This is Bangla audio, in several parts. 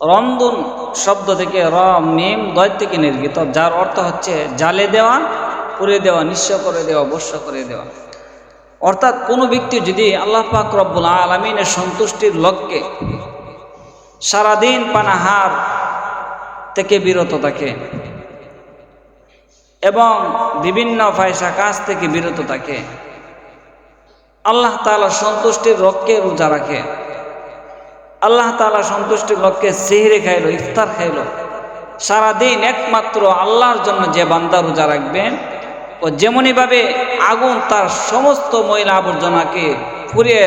রন্ধন শব্দ থেকে র, মেম দয় থেকে নির্গিত, যার অর্থ হচ্ছে জালে দেওয়া, পুড়ে দেওয়া, নিঃস্ব করে দেওয়া বর্ষ করে দেওয়া। অর্থাৎ কোনো ব্যক্তি যদি আল্লাহ পাক রব্বুল আলমিনের সন্তুষ্টির লক্ষ্যে সারাদিন পানাহার থেকে বিরত থাকে এবং বিভিন্ন পয়সা কাজ থেকে বিরত থাকে, আল্লাহ তালা সন্তুষ্টির লক্ষ্যে রোজা রাখে। আল্লাহ তালা সন্তুষ্টির লক্ষ্যে সেহরে খাইলো, ইফতার খাইলো। সারাদিন একমাত্র আল্লাহর জন্য যে বান্দা রোজা রাখবেন ও যেমনইভাবে আগুন তার সমস্ত ময়লা আবর্জনাকে পুড়িয়ে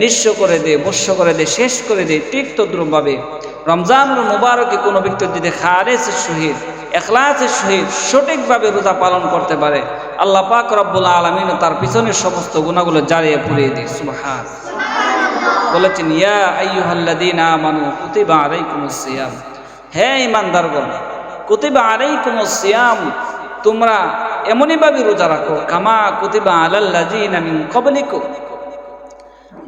নিঃস্ব করে দেয় বস্য করে দেয়, শেষ করে দেয়, ঠিক তদ্রুপভাবে। রমজানুল মুবারকে কোনো ব্যক্তি যদি খারেসের সহিত এখলাসের সহিত সঠিকভাবে রোজা পালন করতে পারে, আল্লাহ পাক রব্বুল আলমিন তার পিছনের সমস্ত গুণাগুলো জ্বালিয়ে পুড়িয়ে দিই সুবাহান। বলেছেন, ইয়া আইয়ুহাল্লাযীনা আমানু কুতিবা আলাইকুমুস সিয়াম। হে ঈমানদারগণ, কুতিবা আলাইকুমুস সিয়াম, তোমরা এমনই ভাবে রোজা রাখো, কামা কুতিবা আলাল্লাযীনা মিন ক্বাবলিকুম।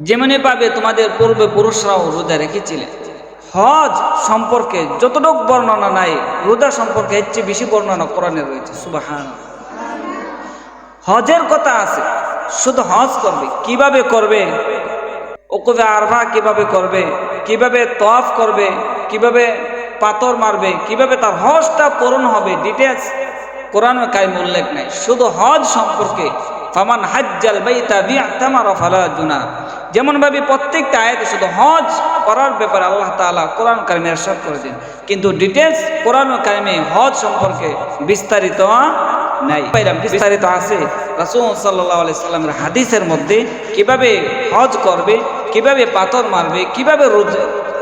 যেমনই পাবে তোমাদের পূর্বে পুরুষরাও রোজা রেখেছিলেন। হজ সম্পর্কে যতটুকু বর্ণনা নাই, রোজা সম্পর্কে এর চেয়ে বেশি বর্ণনা কোরআনে রয়েছে সুবাহান হজের কথা আছে, শুধু হজ করবে, কীভাবে করবে? ওকুবে আরভা কীভাবে করবে, কীভাবে তফ করবে, কীভাবে পাথর মারবে, কীভাবে তার হজটা পূরণ হবে ডিটেলস কোরআন কায়েম উল্লেখ নাই। শুধু হজ সম্পর্কে, ফামান হাজ্জাল বাইতা বিআতামারা ফালা যেমন ভাবে প্রত্যেকটা আয়াতে শুধু হজ করার ব্যাপারে আল্লাহ তাআলা কোরআন কারিমে ইরশাদ করেছেন কিন্তু ডিটেলস কোরআন কারিমে হজ সম্পর্কে বিস্তারিত নাই। বিস্তারিত আছে। রাসূল সাল্লাল্লাহু আলাইহি সাল্লামের হাদিসের মধ্যে কীভাবে হজ করবে কীভাবে পাথর মারবে, কীভাবে রোদ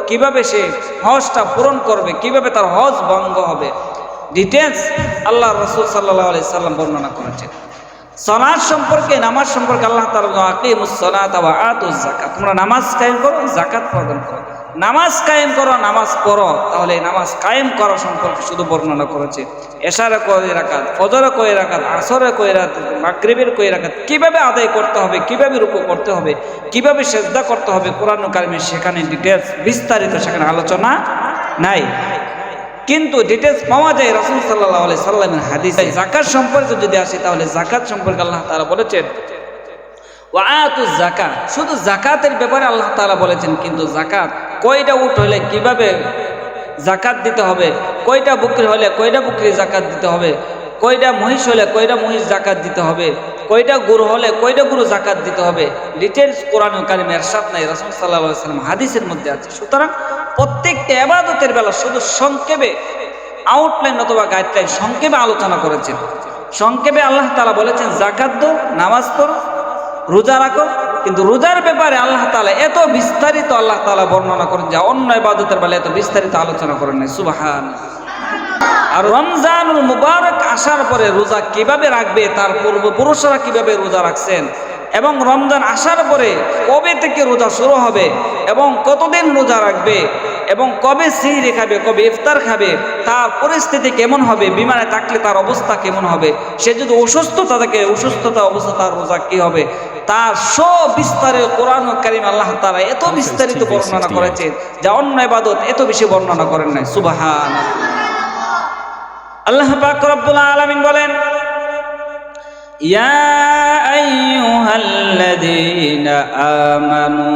কীভাবে সে হজটা পূরণ করবে, কীভাবে তার হজ ভঙ্গ হবে। ডিটেলস আল্লাহ রসুল সাল্লাহ আলি সাল্লাম বর্ণনা করেছেন। সনাজ সম্পর্কে, নামাজ সম্পর্কে আল্লাহ তালা সনাত আদ জাকাত তোমরা নামাজ কায়েম করো জাকাত প্রদান করো। নামাজ কায়েম করো, নামাজ পড়ো। তাহলে নামাজ কায়েম করা সম্পর্কে শুধু বর্ণনা করেছে। এশারে কয়ে রাখাত ফজরে কয়ে রাখাত আসরে কয়ে রাখাত মাগরিবের কয়ে রাখাত কীভাবে আদায় করতে হবে, কীভাবে রুকু করতে হবে, কীভাবে সেজদা করতে হবে, কোরআন কারিমের সেখানে ডিটেলস বিস্তারিত সেখানে আলোচনা নাই। কিন্তু ডিটেলস পাওয়া যায় রসুল সাল্লাহ আলি সাল্লামের হাদিস। জাকাত সম্পর্কে যদি আসে, তাহলে জাকাত সম্পর্কে আল্লাহ তারা বলেছেন ওয়াতু জাকাত। শুধু জাকাতের ব্যাপারে আল্লাহ তালা বলেছেন, কিন্তু জাকাত কয়টা উঠ হলে কীভাবে জাকাত দিতে হবে? কয়টা বুকরি হলে কয়টা বুকরি জাকাত দিতে হবে? কয়টা মহিষ হলে কয়টা মহিষ জাকাত দিতে হবে? কয়টা গুরু হলে কয়টা গুরু জাকাত দিতে হবে? ডিটেলস কোরআন কারিম এরশাদ নাই, রসুল সাল্লাহ সাল্লাম হাদিসের মধ্যে আছে। সুতরাং প্রত্যেকটা এবাদতের বেলা শুধু সংক্ষেপে আউটলাইন অথবা গাইডলাইন সংক্ষেপে আলোচনা করেছেন। সংক্ষেপে আল্লাহ তালা বলেছেন, জাকাত দো নামাজ পড়ো রোজা রাখো, কিন্তু রোজার ব্যাপারে আল্লাহ তালা এত বিস্তারিত আল্লাহ তালা বর্ণনা করেন যা অন্য ইবাদতের বেলা এত বিস্তারিত আলোচনা করেন নাই সুবাহান আর রমজানুল মুবারক আসার পরে রোজা কীভাবে রাখবে, তার পূর্বপুরুষরা কীভাবে রোজা রাখছেন, এবং রমজান আসার পরে কবে থেকে রোজা শুরু হবে, এবং কতদিন রোজা রাখবে, এবং কবে সিহরি খাবে কবে ইফতার খাবে, তার পরিস্থিতি কেমন হবে, বিমানে থাকলে তার অবস্থা কেমন হবে, সে যদি অসুস্থতা থাকে, অসুস্থতা অবস্থা তার রোজা কী হবে তার সব বিস্তারিত কোরআন কারিম আল্লাহ তারা এত বিস্তারিত বর্ণনা করেছেন যা অন্য ইবাদত এত বেশি বর্ণনা করেন নাই। সুবাহান আল্লাহ পাক রব্বুল আলামিন বলেন ইয়া আইয়ুহাল্লাযীনা আমানু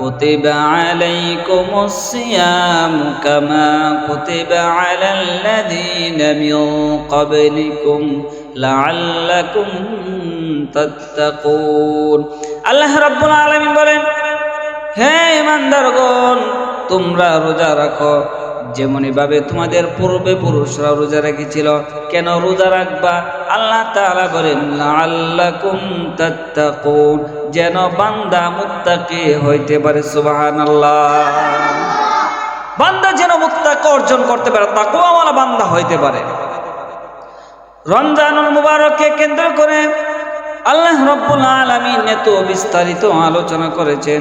কুতিবা আলাইকুমুস সিয়ামু কামা কুতিবা আলাল্লাযীনা মিন ক্বাবলিকুম লাআল্লাকুম তাত্তাকুন। আল্লাহ রাব্বুল আলামিন বলেন, হে ইমানদারগণ, তোমরা রোজা রাখো। যেমনই ভাবে তোমাদের পূর্বে পুরুষরা রোজা রেখেছিল, কেন রোজা রাখবা? আল্লাহ তাআলা বলেন আল্লাকুম তাত্তাকুন। যেন বান্দা মুত্তাকি হইতে পারে, সুবহানাল্লাহ। বান্দা যেন মুত্তাকি অর্জন করতে পারে, তাকওয়াওয়ালা বান্দা হইতে পারে। রমজানুল মুবারককে কেন্দ্র করে আল্লাহ রব্বুল আলামিন এত বিস্তারিত আলোচনা করেছেন।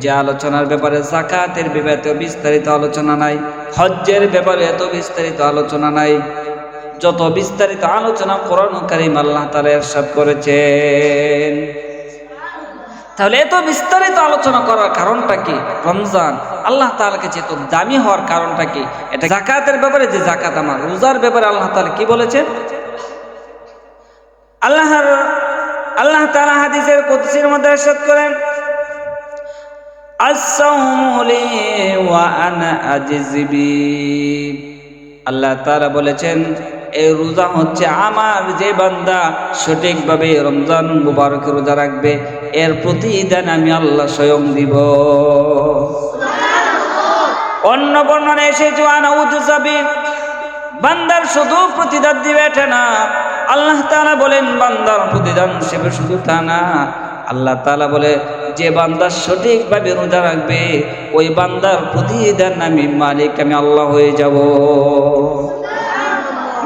যে আলোচনার ব্যাপারে জাকাতের ব্যাপারে এত বিস্তারিত আলোচনা নাই, হজ্জের ব্যাপারে এত বিস্তারিত আলোচনা নাই। যত বিস্তারিত আলোচনা কোরআন কারিম আল্লাহ তালা এরশাদ করেছেন। তাহলে এত বিস্তারিত আলোচনা করার কারণটা কি? রমজান আল্লাহ তাআলার কাছে এত দামি হওয়ার কারণটা কি? এটা জাকাতের ব্যাপারে যে জাকাত আমার, রোজার ব্যাপারে আল্লাহ তাআলা কি বলেছেন? আল্লাহর আল্লাহ তাআলা হাদিসের কুদসির মধ্যে ইরশাদ করেন আস-সাওমু ওয়া আনা আজজিবি আল্লাহ তাআলা বলেছেন এই রোজা হচ্ছে আমার যে বান্দা সঠিকভাবে রমজান মুবারক রোজা রাখবে এর প্রতিদান আমি আল্লাহ স্বয়ং দিব। অন্য বর্ণনা এসে জোয়ানা উদ্যাবি বান্দার শুধু প্রতিদান দিবে এটা না আল্লাহ তালা বলেন, বান্দার প্রতিদান হিসেবে শুধু তা না। আল্লাহ তালা বলে, যে বান্দার সঠিকভাবে রোজা রাখবে, ওই বান্দার প্রতিদান আমি মালিক, আমি আল্লাহ হয়ে যাব।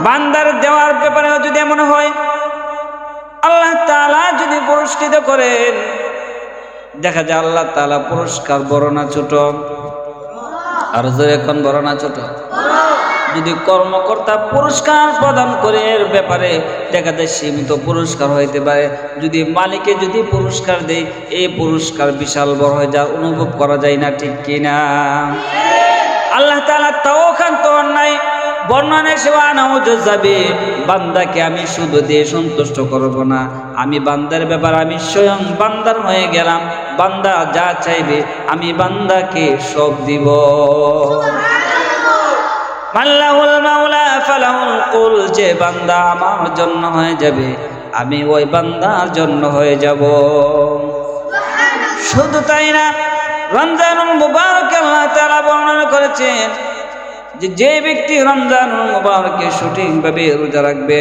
বান্দার দেওয়ার ব্যাপারে যদি এমন হয়, আল্লাহ তালা যদি পুরস্কৃত করেন, দেখা যায় আল্লাহ তালা পুরস্কার বড় না ছোট? আর জোরে এখন বড় না ছোট? যদি কর্মকর্তা পুরস্কার প্রদান করে, এর ব্যাপারে দেখা যায় সীমিত পুরস্কার হইতে পারে। যদি মালিকে যদি পুরস্কার দেয়, এই পুরস্কার বিশাল বড় হয়ে, যা অনুভব করা যায় না, ঠিক কিনা? আল্লাহ তালা তাও খান্ত অন্যায় বর্ণনে সেবা নাও যাবে বান্দাকে আমি শুধু দিয়ে সন্তুষ্ট করব না। আমি বান্দার ব্যাপার আমি স্বয়ং বান্দার হয়ে গেলাম। বান্দা যা চাইবে, আমি বান্দাকে সব দিব। মাল্লাহুল মাওলা ফালাহুল কুল, যে বান্দা আমার জন্য হয়ে যাবে, আমি ওই বান্দার জন্য হয়ে যাব। শুধু তাই না, রমজানুল মুবারক আল্লাহ তাআলা বর্ণনা করেছেন যে যে ব্যক্তি রমজানুল মুবারকে সঠিকভাবে রোজা রাখবে,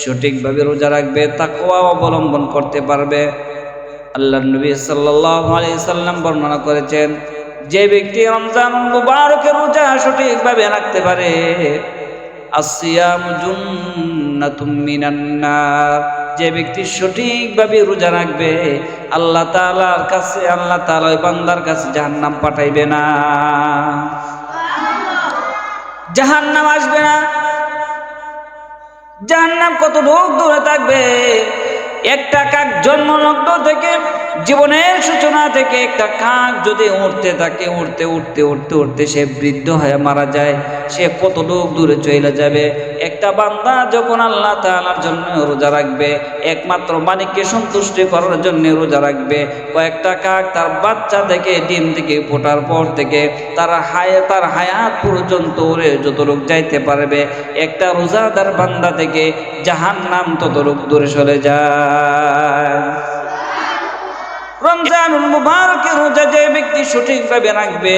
সঠিকভাবে রোজা রাখবে, তাকওয়া অবলম্বন করতে পারবে। আল্লাহ নবী সাল্লাল্লাহু আলাইহি সাল্লাম বর্ণনা করেছেন যে ব্যক্তি রমজান মুবারকের রোজা সঠিকভাবে রাখতে পারে যে ব্যক্তি সঠিকভাবে রোজা রাখবে, আল্লাহ তাআলার কাছে, আল্লাহ ওই বান্দার কাছে জাহান্নাম পাঠাইবে না। জাহান্নাম আসবে না। জাহান্নাম কত রোগ দূরে থাকবে? একটা কাক জন্মলগ্ন থেকে জীবনের সূচনা থেকে একটা কাক যদি উঠতে থাকে উঠতে উঠতে উঠতে উঠতে সে বৃদ্ধ হয়ে মারা যায়। সে কত লোক দূরে চলে যাবে। একটা বান্দা যখন আল্লাহ তাআলার জন্য রোজা রাখবে, একমাত্র মালিককে সন্তুষ্টি করার জন্য রোজা রাখবে। কয়েকটা কাক তার বাচ্চা থেকে, ডিম থেকে ফোটার পর থেকে তার হায়, তার হায়াত পর্যন্ত ওরে যত লোক যাইতে পারবে, একটা রোজাদার বান্দা থেকে জাহান নাম তত লোক দূরে সরে যায়। রমজানুল মুবারকের রোজা যে ব্যক্তি সঠিকভাবে রাখবে,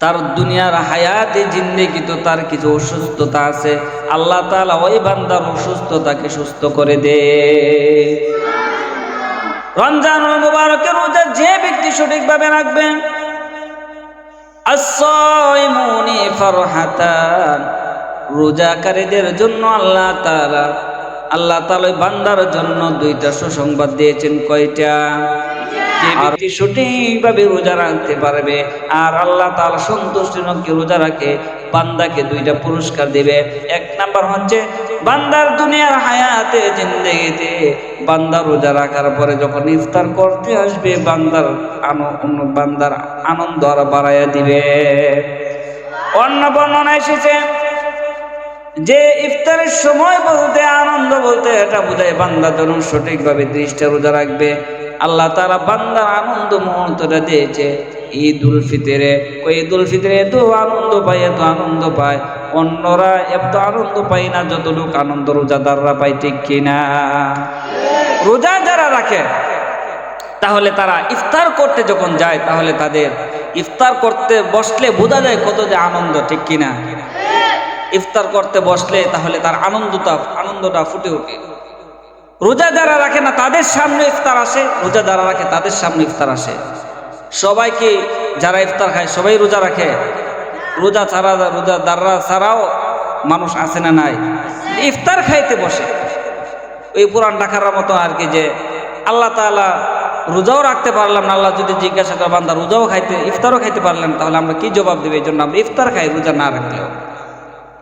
তার দুনিয়ার হায়াতে জিন্দেগি তো তার কিছু অসুস্থতা আছে, আল্লাহ তাআলা ওই বান্দার অসুস্থতাকে সুস্থ করে দে। রমজানুল মুবারকের রোজা যে ব্যক্তি সঠিকভাবে রাখবে রোজাকারীদের জন্য আল্লাহ তাআলা আল্লাহ ওই বান্দার জন্য দুইটা সুসংবাদ দিয়েছেন কয়টা? ব্যক্তি সঠিকভাবে রোজা রাখতে পারবে আর আল্লাহ তাআলা সন্তুষ্টি নকে রোজা রাখে বান্দাকে দুইটা পুরস্কার দিবে। এক নাম্বার হচ্ছে বান্দার দুনিয়ার হায়াতে জিন্দেগিতে বান্দা রোজা রাখার পরে যখন ইফতার করতে আসবে বান্দার বান্দার আনন্দ আর বাড়াইয়া দিবে। অন্য বর্ণনা এসেছে যে ইফতারের সময় বলতে, আনন্দ বলতে, এটা বোঝায় বান্দা যখন সঠিকভাবে দৃষ্টি রোজা রাখবে। আল্লাহ তারা বান্দার আনন্দ মুহূর্তটা দিয়েছে ঈদ উল ফিতরে। ওই ঈদ উল ফিতরে এত আনন্দ পায়, এত আনন্দ পায়। অন্যরা এত আনন্দ পায় না, যতটুকু আনন্দ রোজাদাররা পায়, ঠিক কিনা? রোজা যারা রাখে, তাহলে তারা ইফতার করতে যখন যায়, তাহলে তাদের ইফতার করতে বসলে বোঝা যায় কত যে আনন্দ, ঠিক কিনা? ইফতার করতে বসলে তাহলে তার আনন্দটা আনন্দটা ফুটে ওঠে। রোজা যারা রাখে না, তাদের সামনে ইফতার আসে রোজা যারা রাখে, তাদের সামনে ইফতার আসে। সবাইকে যারা ইফতার খায়, সবাই রোজা রাখে। রোজা ছাড়া রোজা দাররা ছাড়াও মানুষ আসে না নাই। ইফতার খাইতে বসে। ওই পুরান ডাকার মতো আর কি যে আল্লাহ তাআলা রোজাও রাখতে পারলাম না, আল্লাহ যদি জিজ্ঞাসা করে, বান্দা রোজাও খাইতে, ইফতারও খাইতে পারলেন তাহলে আমরা কি জবাব দেবো? এই জন্য আমরা ইফতার খাই, রোজা না রাখলেও।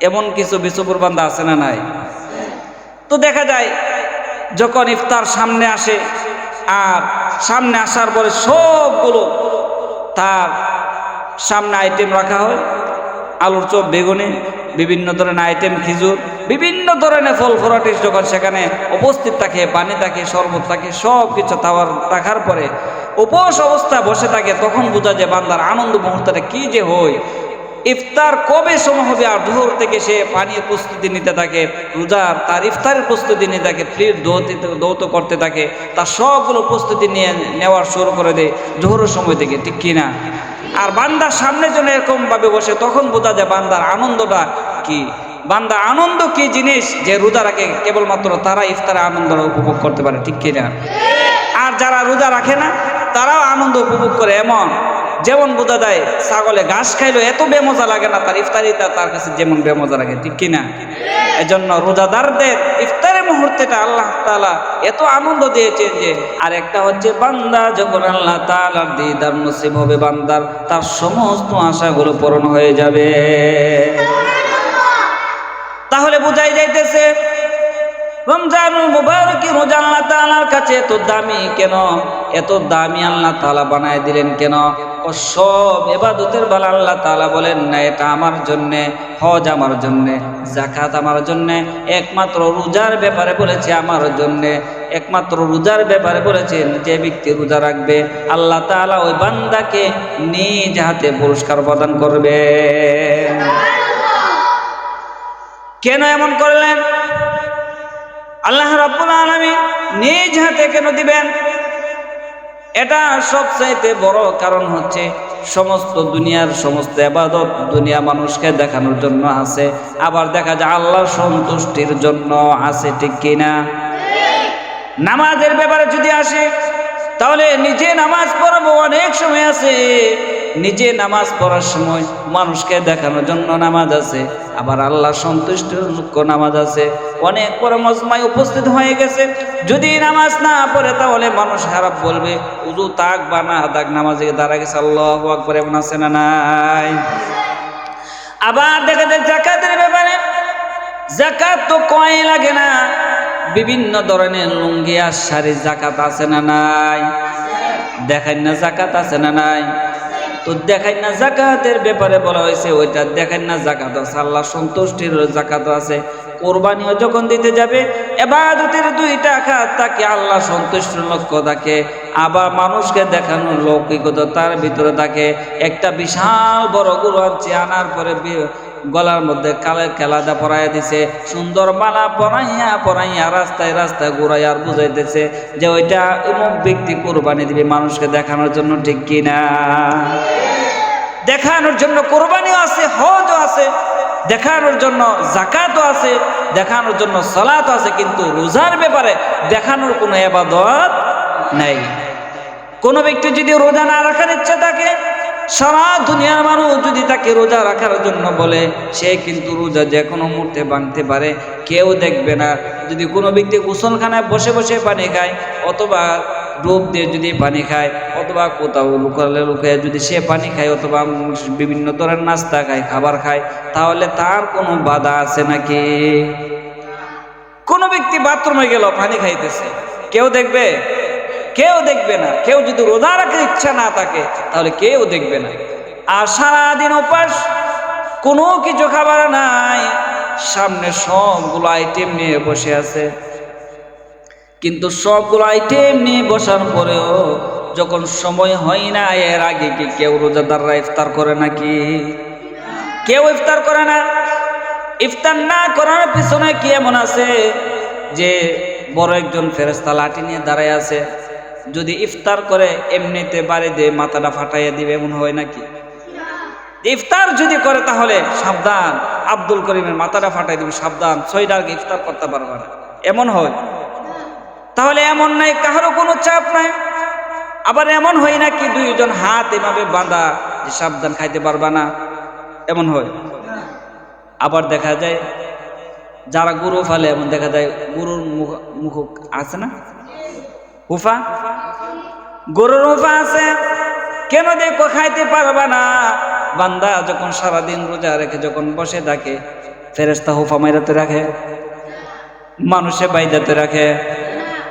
এমন কিছু বিশ্বপুর বান্দা আছে না নাই? তো দেখা যায়, যখন ইফতার সামনে আসে, আর সামনে আসার পরে সবগুলো তার সামনে আইটেম রাখা হয়, আলুর চপ, বেগুনি, বিভিন্ন ধরনের আইটেম খিজুর, বিভিন্ন ধরনের ফল ফরাটি যখন সেখানে উপস্থিত থাকে, পানি থাকে, শরবত থাকে সব কিছু তাওয়ার রাখার পরে উপোস অবস্থা বসে থাকে, তখন বোঝা যায় বান্দার আনন্দ মুহূর্তটা কি যে হয়। ইফতার কবে সময় হবে? আর দুপুর থেকে সে পানির প্রস্তুতি নিতে থাকে, রোজার তার ইফতারের প্রস্তুতি নিতে থাকে ফ্রির দৌত করতে থাকে, তার সবগুলো প্রস্তুতি নিয়ে নেওয়ার শুরু করে দেয় জোহরের সময় থেকে, ঠিক কিনা আর বান্দার সামনের জন্য এরকমভাবে বসে, তখন বোঝা যায় বান্দার আনন্দটা কি? বান্দা আনন্দ কি জিনিস যে রোজা রাখে? কেবলমাত্র তারা ইফতারে আনন্দ উপভোগ করতে পারে, ঠিক কিনা আর যারা রোজা রাখে না, তারাও আনন্দ উপভোগ করে, এমন যেমন বোঝা যায় ছাগলে ঘাস খাইলো এত বেমজা লাগে না, তার ইফতারিটা তার কাছে যেমন বেমজা লাগে, ঠিক কিনা? এজন্য রোজাদারদের ইফতারের মুহূর্তেটা আল্লাহ তাআলা এত আনন্দ দিয়েছেন যে আর একটা হচ্ছে, বান্দা যখন আল্লাহ তাআলার দিদার নসিব হবে, বান্দার তার সমস্ত আশাগুলো পূরণ হয়ে যাবে। তাহলে বোঝাই যাইতেছে, রমজানুল মুবারকি রোজা আল্লাহ তাআলার কাছে এত দামি কেন? এত দামি আল্লাহ তাআলা বানায় দিলেন কেন? সব এবাদতের বেলা আল্লাহ তাআলা বলেন, না, এটা আমার জন্যে, হজ আমার জন্যে জাকাত আমার জন্যে, একমাত্র রোজার ব্যাপারে বলেছে আমার জন্যে, একমাত্র রোজার ব্যাপারে বলেছেন যে ব্যক্তি রোজা রাখবে, আল্লাহ তাআলা ওই বান্দাকে নিজ হাতে পুরস্কার প্রদান করবে। কেন এমন করলেন? আল্লাহ রাব্বুল আলামিন নিজ হাতে কেন দিবেন? এটা সবচাইতে বড় কারণ হচ্ছে সমস্ত দুনিয়ার সমস্ত আবাদত দুনিয়া মানুষকে দেখানোর জন্য আছে। আবার দেখা যায় আল্লাহ সন্তুষ্টির জন্য আছে ঠিক কিনা? নামাজের ব্যাপারে যদি আসে তাহলে নিজে নামাজ পড়ব অনেক সময় আছে। নিজে নামাজ পড়ার সময় মানুষকে দেখানোর জন্য নামাজ আছে। আবার আল্লাহ সন্তুষ্ট নামাজ আছে। অনেক পরে মজমায় উপস্থিত হয়ে গেছে। যদি নামাজ না পড়ে তাহলে মানুষ খারাপ বলবে উজু তাক বা না তাক, নামাজে দাঁড়া গেছে, আল্লাহ আকবর, এমন আছে না নাই? আবার দেখা যায় জাকাতের ব্যাপারে। জাকাত তো কয় লাগে না। বিভিন্ন ধরনের লুঙ্গি আর শাড়ি জাকাত আছে না নাই? দেখাই না জাকাত আছে না নাই? তো দেখাই না জাকাতের ব্যাপারে বলা হয়েছে, ওইটা দেখাই না জাকাত আছে। আল্লাহ সন্তুষ্টির জাকাত আছে। কোরবানিও যখন দিতে যাবে, এবাদতের দুইটা খাত তাকে আল্লাহ সন্তুষ্টির লক্ষ্য থাকে। আবার মানুষকে দেখানোর লৌকিকতা তার ভিতরে থাকে। একটা বিশাল বড় গুরু আনছে আনার পরে গলার মধ্যে কালের খেলাদা পরাইয়া দিছে, সুন্দর মালা পরাইয়া পরাইয়া রাস্তায় রাস্তায় ঘুরাই আর বুঝাইতেছে যে ওইটা অমুক ব্যক্তি কোরবানি দিবে মানুষকে দেখানোর জন্য, ঠিক কিনা দেখানোর জন্য কোরবানিও আছে, হজও আছে, দেখানোর জন্য জাকাতও আছে, দেখানোর জন্য সলাতও আছে, কিন্তু রোজার ব্যাপারে দেখানোর কোনো এবাদত নেই। কোনো ব্যক্তি যদি রোজা না রাখার ইচ্ছা থাকে সারা দুনিয়ার মানুষ যদি তাকে রোজা রাখার জন্য বলে, সে কিন্তু রোজা যে কোনো মুহূর্তে ভাঙতে পারে, কেউ দেখবে না। যদি কোনো ব্যক্তি গোসলখানায় বসে বসে পানি খায়, অথবা ডুব দিয়ে যদি পানি খায়, অথবা কোথাও লুকালে লুকায় যদি সে পানি খায়, অথবা বিভিন্ন ধরনের নাস্তা খায়, খাবার খায়, তাহলে তার কোনো বাধা আছে নাকি? কোনো ব্যক্তি বাথরুমে গেল পানি খাইতেছে। কেউ দেখবে? কেউ দেখবে না। কেউ যদি রোজা রাখার ইচ্ছা না থাকে, তাহলে কেউ দেখবে না। আর সারাদিন উপাস কোনো কিছু খাবার নাই। সামনে সবগুলো আইটেম নিয়ে বসে আছে। কিন্তু সবগুলো আইটেম নিয়ে বসার পরেও যখন সময় হয় না, এর আগে কি কেউ রোজাদাররা ইফতার করে নাকি? কেউ ইফতার করে না। ইফতার না করার পিছনে কি এমন আছে যে বড় একজন ফেরেস্তা লাঠি নিয়ে দাঁড়ায় আছে? যদি ইফতার করে, এমনিতে বাড়ি দিয়ে মাথাটা ফাটাইয়া দিবে এমন হয় নাকি? ইফতার যদি করে তাহলে সাবধান। আব্দুল করিমের মাথাটা ফাটাই দিবে, সাবধান। ছয়টা আগে ইফতার করতে পারবে না। এমন হয়? তাহলে এমন নাই কারও কোনো চাপ নাই। আবার এমন হয় নাকি, দুইজন হাত এভাবে বাঁধা যে সাবধান খাইতে পারবা না? এমন হয়? আবার দেখা যায়, যারা গরু ফালে, এমন দেখা যায়, গরুর মুখ মুখ আছে না? হুফা গরুর হুফা আছে। কেন দেখো খাইতে পারবা না? বান্দা যখন সারাদিন রোজা রেখে যখন বসে থাকে ফেরেস্তা হুফা মাইরাতে রাখে, মানুষে বাইদাতে রাখে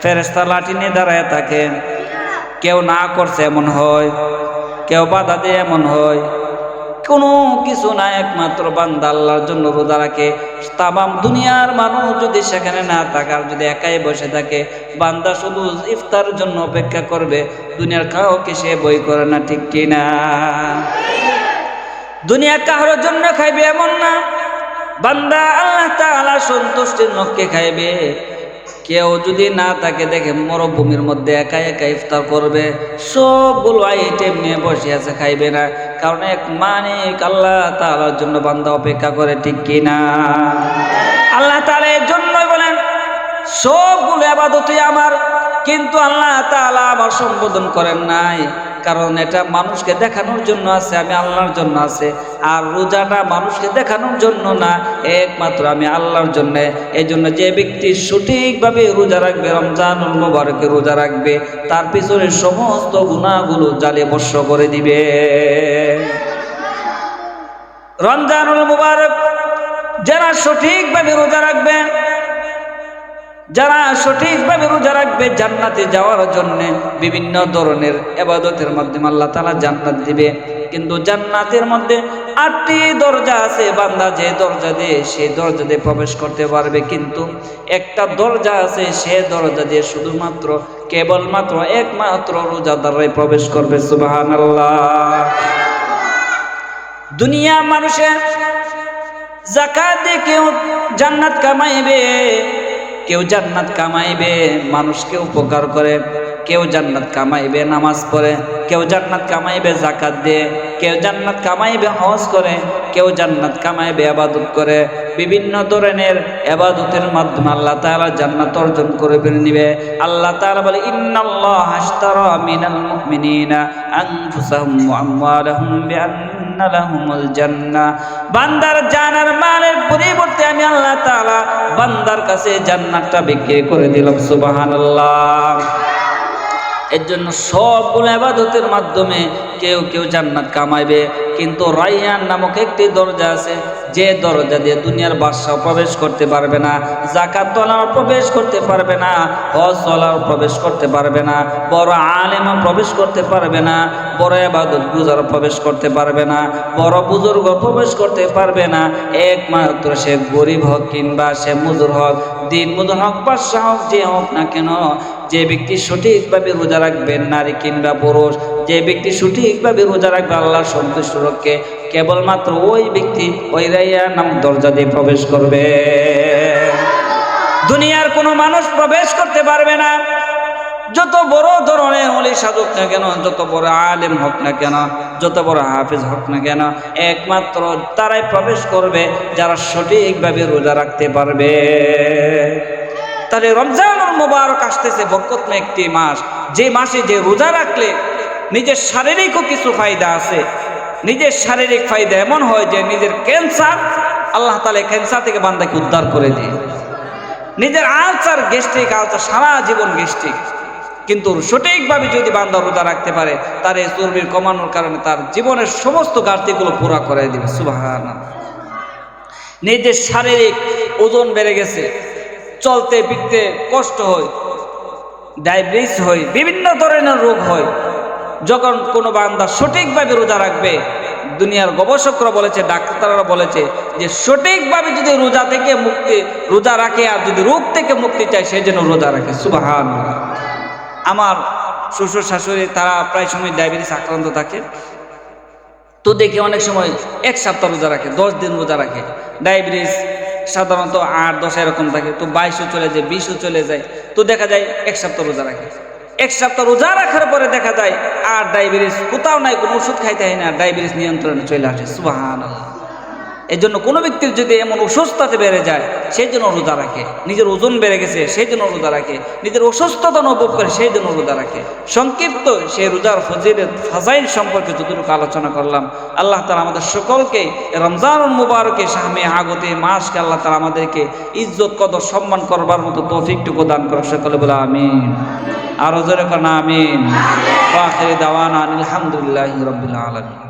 ফেরেস্তা লাঠি নিয়ে দাঁড়ায় থাকে। কেউ না করছে এমন হয়, কেউ বাধা দিয়ে এমন হয়। কোনো কিছু না, একমাত্র বান্দা আল্লাহর জন্য রোজা রাখে। তামাম দুনিয়ার মানুষ যদি সেখানে না থাকার যদি একাই বসে থাকে, বান্দা শুধু ইফতার জন্য অপেক্ষা করবে, দুনিয়ার কাউকে সে বই করে না, ঠিক কিনা দুনিয়া কাহার জন্য খাইবে এমন না। বান্দা আল্লাহ তাআলা সন্তুষ্টির নখকে খাইবে। কেউ যদি না তাকে দেখে মরুভূমির মধ্যে একা একা ইফতার করবে। সবগুলো আইটেম নিয়ে বসে আছে, খাইবে না। কারণ এক মানিক আল্লাহ তাআলার জন্য বান্দা অপেক্ষা করে, ঠিক কিনা আল্লাহ তাআলা এর জন্যই বলেন, সবগুলো আবাদতই আমার, কিন্তু আল্লাহ তাআলা আমার সম্বোধন করেন নাই। কারণ এটা মানুষকে দেখানোর জন্য আছে, আমি আল্লাহর জন্য আছে। আর রোজাটা মানুষকে দেখানোর জন্য না, একমাত্র আমি আল্লাহর জন্য। এই জন্য যে ব্যক্তি সঠিকভাবে রোজা রাখবে রমজান মুবারকে রোজা রাখবে, তার পিছনে সমস্ত গুণাগুলো জালে বর্ষ করে দিবে। রমজানুল মুবারক, যারা সঠিকভাবে রোজা রাখবে যারা সঠিকভাবে রোজা রাখবে জান্নাতে যাওয়ার জন্য বিভিন্ন ধরনের এবাদতের মাধ্যমে আল্লাহ তালা জান্নাত দিবে। কিন্তু জান্নাতের মধ্যে আটটি দরজা আছে, বান্দা যে দরজা দিয়ে সেই দরজা দিয়ে প্রবেশ করতে পারবে। কিন্তু একটা দরজা আছে, সে দরজা দিয়ে শুধুমাত্র, কেবলমাত্র একমাত্র রোজাদাররাই প্রবেশ করবে। সুবাহান দুনিয়া মানুষের জাকাত দিয়ে কেউ জান্নাত কামাইবে। কেউ জান্নাত কামাইবে, মানুষকে উপকার করে। কেউ জান্নাত কামাইবে নামাজ পড়ে, কেউ জান্নাত কামাইবে জাকাত দিয়ে, কেউ জান্নাত কামাইবে হজ করে, কেউ জান্নাত কামাইবে আবাদত করে। বিভিন্ন ধরনের আবাদতের মাধ্যমে আল্লাহ তাআলা জান্নাত অর্জন করে ফেলে নিবে। আল্লাহ তাআলা বলে, ইন্নাল্লাহ আশতারা মিনাল মুমিনিনা আনফুসাহুম ওয়া আমওয়ালাহুম বিআন্না লাহুমুল জান্নাহ বান্দার জানার মালের পরিবর্তে আমি আল্লাহ তাআলা বান্দার কাছে জান্নাতটা বিক্রি করে দিলাম, সুবহানাল্লাহ। এর জন্য সবগুলো আবাদতের মাধ্যমে কেউ কেউ জান্নাত কামাইবে। কিন্তু রাইয়ান নামক একটি দরজা আছে, যে দরজা দিয়ে দুনিয়ার বাদশাহ প্রবেশ করতে পারবে না জাকাত তোলার প্রবেশ করতে পারবে না, হজ তোলার প্রবেশ করতে পারবে না, বড় আলেমা প্রবেশ করতে পারবে না, বড় আবাদত গুজার প্রবেশ করতে পারবে না, বড় বুজুর্গ প্রবেশ করতে পারবে না। একমাত্র সে গরিব হোক কিংবা সে মুজুর হোক দিন মুজুর হোক, বাদশাহ হোক, যে হোক না কেন যে ব্যক্তি সঠিকভাবে রোজা রাখবেন নারী কিংবা পুরুষ, যে ব্যক্তি সঠিকভাবে রোজা রাখবে আল্লাহর সন্তুষ্ট রক্ষে। কেবলমাত্র ওই ব্যক্তি ওই রাইয়া নাম দরজা দিয়ে প্রবেশ করবে। দুনিয়ার কোনো মানুষ প্রবেশ করতে পারবে না। যত বড় ধরনের অলি সাধক না কেন, যত বড় আলেম হোক না কেন, যত বড় হাফিজ হোক না কেন, একমাত্র তারাই প্রবেশ করবে, যারা সঠিকভাবে রোজা রাখতে পারবে। তাহলে রমজানুল মুবারক আসতেছে বরকতময় একটি মাস। যে মাসে যে রোজা রাখলে নিজের শারীরিকও কিছু ফায়দা আছে। নিজের শারীরিক ফায়দা এমন হয় যে নিজের ক্যান্সার আল্লাহ তালে ক্যান্সার থেকে বান্দাকে উদ্ধার করে দিয়ে। নিজের আলসার গেস্ট্রিক আলসার সারা জীবন গেস্ট্রিক কিন্তু সঠিকভাবে যদি বান্দা রোজা রাখতে পারে, তার এই চর্বির কমানোর কারণে তার জীবনের সমস্ত ঘাটতিগুলো পুরা করে দিবে। সুবাহান নিজের শারীরিক ওজন বেড়ে গেছে। চলতে ফিরতে কষ্ট হয়, ডায়াবেটিস হয়, বিভিন্ন ধরনের রোগ হয়। যখন কোনো বান্দা সঠিকভাবে রোজা রাখবে, দুনিয়ার গবেষকরা বলেছে, ডাক্তাররা বলেছে যে সঠিকভাবে যদি রোজা থেকে মুক্তি, রোজা রাখে আর যদি রোগ থেকে মুক্তি চায়, সে যেন রোজা রাখে। সুবাহান আমার শ্বশুর শাশুড়ি, তারা প্রায় সময় ডায়াবেটিস আক্রান্ত থাকে। তো দেখি অনেক সময় এক সপ্তাহ রোজা রাখে, দশ দিন রোজা রাখে। ডায়াবেটিস সাধারণত আট, দশ এরকম থাকে। তো বাইশও চলে যায়, বিশও চলে যায়। তো দেখা যায় এক সপ্তাহ রোজা রাখে। এক সপ্তাহ রোজা রাখার পরে দেখা যায় আর ডায়াবেটিস কোথাও নাই, কোনো ওষুধ খাইতে হয় না ডায়াবেটিস নিয়ন্ত্রণে চলে আসে। সুবাহান এই জন্য কোনো ব্যক্তির যদি এমন অসুস্থতাতে বেড়ে যায় সেই জন্য রোজা রাখে। নিজের ওজন বেড়ে গেছে সেই জন্য রোজা রাখে। নিজের অসুস্থতা অনুভব করে সেই জন্য রোজা রাখে। সংক্ষিপ্ত সেই রোজার ফজিলের ফাজাইল সম্পর্কে যতটুকু আলোচনা করলাম, আল্লাহ তালা আমাদের সকলকে রমজান মুবারকে সামনে আগতে মাসকে আল্লাহ তালা আমাদেরকে ইজ্জত, কদর, সম্মান করবার মতো তৌফিকটুকু দান করে সকলে বলে আমিন। আরও জোরে করেন আমিন। দাওয়ানা আলহামদুলিল্লাহ রবিল আলমিন।